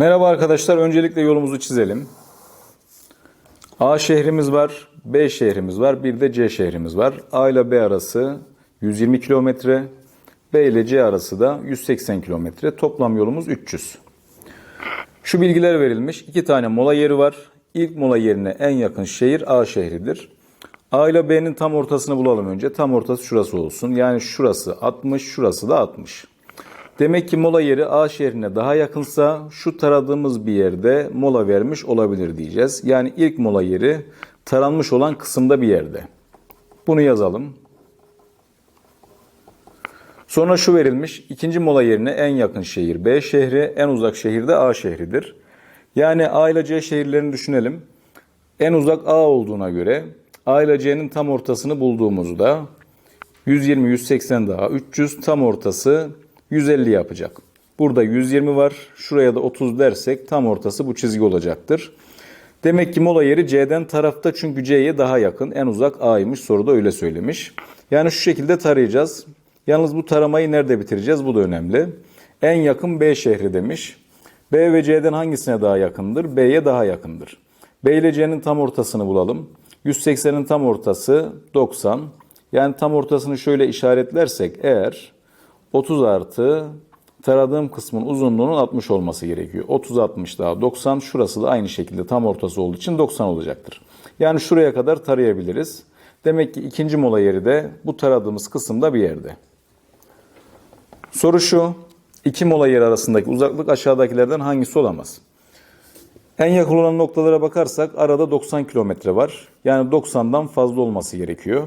Merhaba arkadaşlar. Öncelikle yolumuzu çizelim. A şehrimiz var, B şehrimiz var, bir de C şehrimiz var. A ile B arası 120 kilometre, B ile C arası da 180 kilometre. Toplam yolumuz 300. Şu bilgiler verilmiş. İki tane mola yeri var. İlk mola yerine en yakın şehir A şehridir. A ile B'nin tam ortasını bulalım önce. Tam ortası şurası olsun. Yani şurası 60, şurası da 60. Demek ki mola yeri A şehrine daha yakınsa şu taradığımız bir yerde mola vermiş olabilir diyeceğiz. Yani ilk mola yeri taranmış olan kısımda bir yerde. Bunu yazalım. Sonra şu verilmiş. ikinci mola yerine en yakın şehir B şehri, en uzak şehir de A şehridir. Yani A ile C şehirlerini düşünelim. En uzak A olduğuna göre A ile C'nin tam ortasını bulduğumuzda 120, 180 daha 300 tam ortası 150 yapacak. Burada 120 var. Şuraya da 30 dersek tam ortası bu çizgi olacaktır. Demek ki mola yeri C'den tarafta çünkü C'ye daha yakın. En uzak A'ymış. Soruda öyle söylemiş. Yani şu şekilde tarayacağız. Yalnız bu taramayı nerede bitireceğiz? Bu da önemli. En yakın B şehri demiş. B ve C'den hangisine daha yakındır? B'ye daha yakındır. B ile C'nin tam ortasını bulalım. 180'in tam ortası 90. Yani tam ortasını şöyle işaretlersek eğer 30 artı taradığım kısmın uzunluğunun 60 olması gerekiyor. 30 60 daha 90 şurası da aynı şekilde tam ortası olduğu için 90 olacaktır. Yani şuraya kadar tarayabiliriz. Demek ki ikinci mola yeri de bu taradığımız kısımda bir yerde. Soru şu. iki mola yeri arasındaki uzaklık aşağıdakilerden hangisi olamaz? En yakın olan noktalara bakarsak arada 90 kilometre var. Yani 90'dan fazla olması gerekiyor.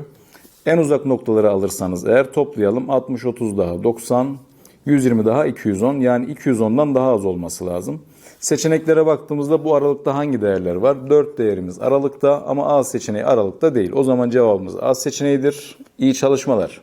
En uzak noktaları alırsanız eğer toplayalım 60 30 daha 90 120 daha 210 yani 210'dan daha az olması lazım. Seçeneklere baktığımızda bu aralıkta hangi değerler var? 4 değerimiz aralıkta ama A seçeneği aralıkta değil. O zaman cevabımız A seçeneğidir. İyi çalışmalar.